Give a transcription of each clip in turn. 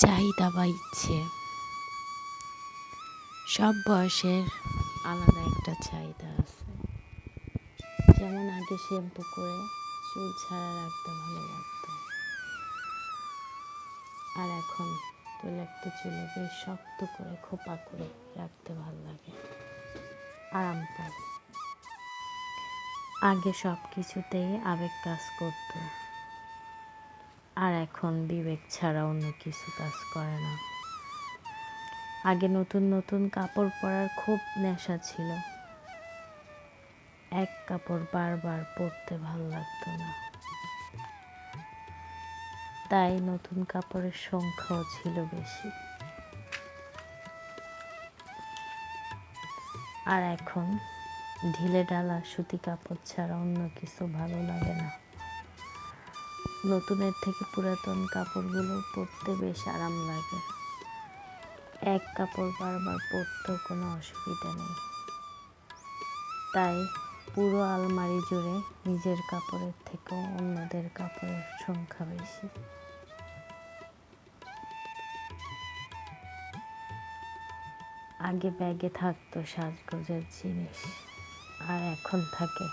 চাহিদা বা ইচ্ছে। সব বয়সের আলাদা একটা চাহিদা আছে। যেমন আগে শ্যাম্পু করে চুল ছাড়া রাখতে ভালো লাগত আর এখন তৈলাক্ত চুলে বেশ শক্ত করে, খোপা করে রাখতে ভালো লাগে। আরাম পায়। আগে সব কিছুতেই আবেগ কাজ করতো। আর এখন বিবেক ছাড়া অন্য কিছু কাজ করে না। আগে নতুন নতুন কাপড় পরার খুব নেশা ছিল। এক কাপড় বারবার পরতে ভালো লাগতো না। তাই নতুন কাপড়ের সংখ্যাও ছিল বেশি। আর এখন ঢিলে ডালা সুতি কাপড় ছাড়া অন্য কিছু ভালো লাগে না। নতুনের থেকে পুরাতন কাপড়গুলো পরতে বেশ আরাম লাগে। এক কাপড় বারবার পরতেও কোনো অসুবিধা নেই। তাই পুরো আলমারি জুড়ে নিজের কাপড়ের থেকেও অন্যদের কাপড়ের সংখ্যা বেশি। আগে ব্যাগে থাকতো সাজগোজের জিনিস, আর এখন থাকে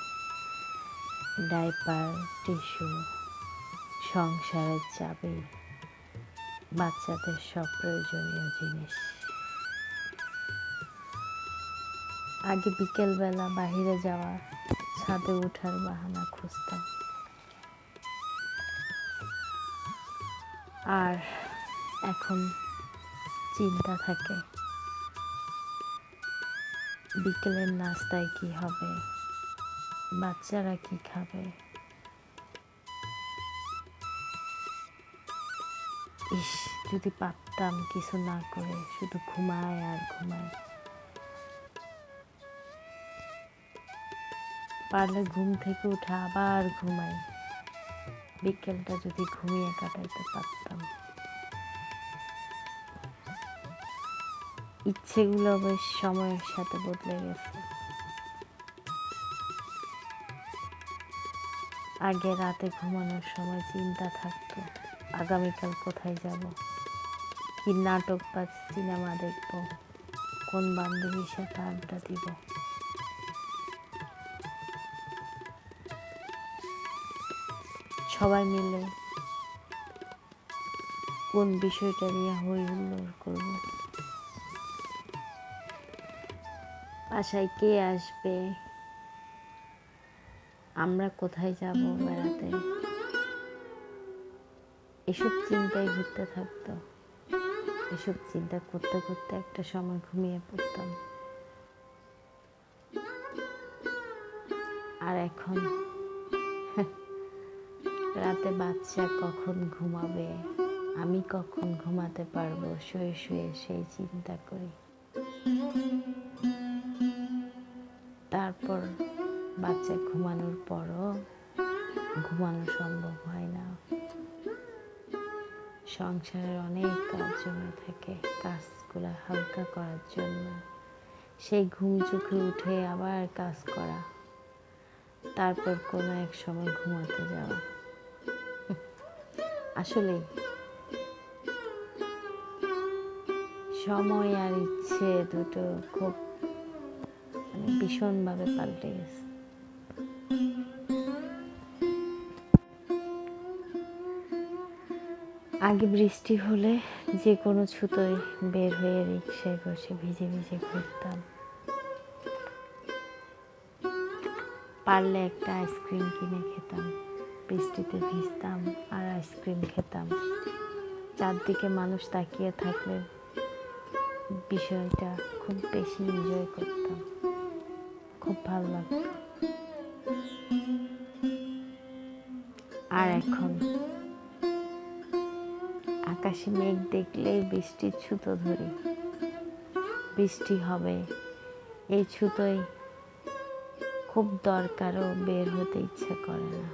ডাইপার, টিস্যু সংসারের চাবি, বাচ্চাদের সব প্রয়োজনীয় জিনিস। আগে বিকেলবেলা বাহিরে যাওয়া, ছাদে ওঠার বাহানা খুঁজতাম। আর এখন চিন্তা থাকে, বিকেলের নাস্তায় কি হবে, বাচ্চারা কি খাবে? ইস, যদি পারতাম কিছু না করে, শুধু ঘুমায় আর ঘুমায়। পারলে ঘুম থেকে উঠে আবার ঘুমাই। বিকেলটা যদি ঘুমিয়ে কাটাইতে পারতাম। ইচ্ছেগুলো বেশ সময়ের সাথে বদলে গেছে। আগে রাতে ঘুমানোর সময় চিন্তা থাকতো। আগামীকাল কোথায় যাব? কি নাটক বা সিনেমা দেখব? কোন বান্ধবীর সাথে আড্ডা দিব? সবাই মিলে কোন বিষয়টা নিয়ে হই হুল্লোড় করব? বাসায় কে আসবে? আমরা কোথায় যাব বেড়াতে? এসব চিন্তায় ঘুরতে থাকতো। এসব চিন্তা করতে করতে একটা সময় ঘুমিয়ে পড়তাম। আর এখন? রাতে বাচ্চা কখন ঘুমাবে? আমি কখন ঘুমাতে পারব? শুয়ে শুয়ে সেই চিন্তা করি। তারপর বাচ্চা ঘুমানোর পরও ঘুমানো সম্ভব হয় না। সংসারের অনেক কাজ জমে থাকে, কাজগুলো হালকা করার জন্য। সেই ঘুম চোখে উঠে আবার কাজ করা। তারপর কোনো এক সময় ঘুমাতে যাওয়া। আসলে সময় আর ইচ্ছে দুটো খুব মানে ভীষণভাবে পাল্টে গেছে। আগে বৃষ্টি হলে যে কোনো ছুতোয় বের হয়ে রিক্সায় বসে ভিজে ভিজে ঘুরতাম। পারলে একটা আইসক্রিম কিনে খেতাম, বৃষ্টিতে ভিজতাম আর আইসক্রিম খেতাম। চারদিকে মানুষ তাকিয়ে থাকলে বিষয়টা খুব বেশি এনজয় করতাম। খুব ভালো লাগতো। আর এখন আকাশে মেঘ দেখলেই বৃষ্টির ছুতো ধরি। বৃষ্টি হবে, এই ছুতোই খুব দরকারও, বের হতে ইচ্ছে করে না।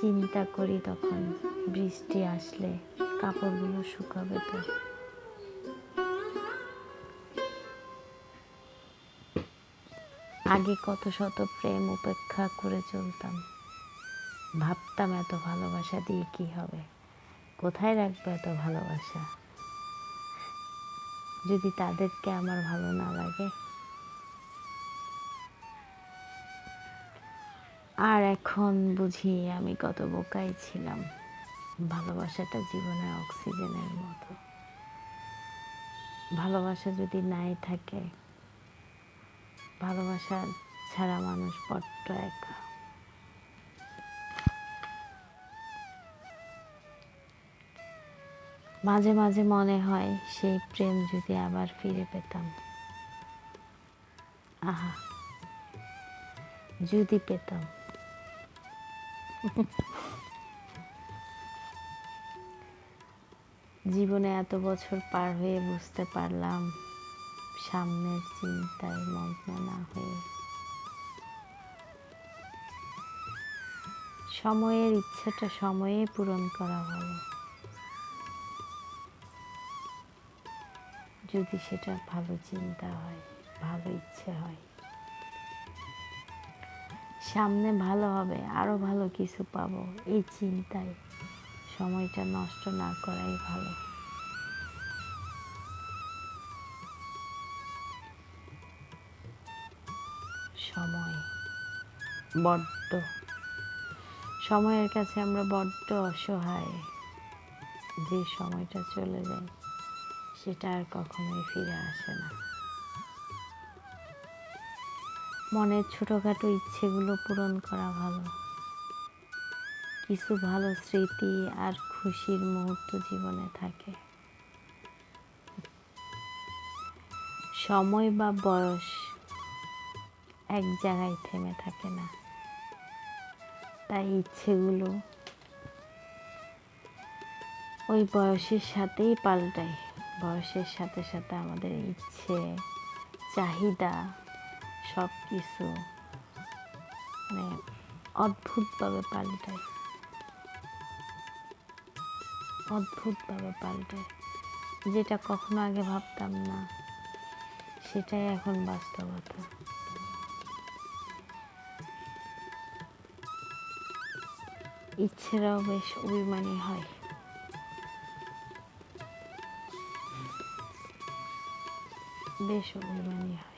চিন্তা করি তখন, বৃষ্টি আসলে কাপড়গুলো শুকাবে তো। আগে কত শত প্রেম উপেক্ষা করে চলতাম। ভাবতাম এত ভালোবাসা দিয়ে কি হবে? কোথায় রাখব এত ভালোবাসা? যদি তাদেরকে আমার ভালো না লাগে? আর এখন বুঝি আমি কত বোকাই ছিলাম। ভালোবাসাটা জীবনে অক্সিজেনের মতো। ভালোবাসা যদি নাই থাকে, ভালোবাসা ছাড়া মানুষ বড্ড একা। মাঝে মাঝে মনে হয় সেই প্রেম যদি আবার ফিরে পেতাম। আহা, যদি পেতাম। জীবনে এত বছর পার হয়ে বুঝতে পারলাম সামনের চিন্তায় মগ্ন না হয়ে। সময়ের ইচ্ছাটা সময়ে পূরণ করা ভালো। যদি সেটা ভালো চিন্তা হয় ভালো ইচ্ছে হয় সামনে ভালো হবে আরও ভালো কিছু পাবো এই চিন্তায় সময়টা নষ্ট না করাই ভালো। সময়। বড্ড। সময়ের কাছে আমরা বড্ড অসহায়। যে সময়টা চলে যায়। সেটা আর কখনোই ফিরে আসে না। মনের ছোটোখাটো ইচ্ছেগুলো পূরণ করা ভালো। কিছু ভালো স্মৃতি আর খুশির মুহূর্ত জীবনে থাকে। সময় বা বয়স এক জায়গায় থেমে থাকে না। তাই ইচ্ছেগুলো ওই বয়সের সাথেই পাল্টায়। বয়সের সাথে সাথে আমাদের ইচ্ছে, চাহিদা সব কিছু মানে অদ্ভুতভাবে পাল্টায় অদ্ভুতভাবে পাল্টায় যেটা কখনো আগে ভাবতাম না, সেটাই এখন বাস্তবতা। ইচ্ছেরাও বেশ অভিমানী হয়। বেশ অভিমানী হয়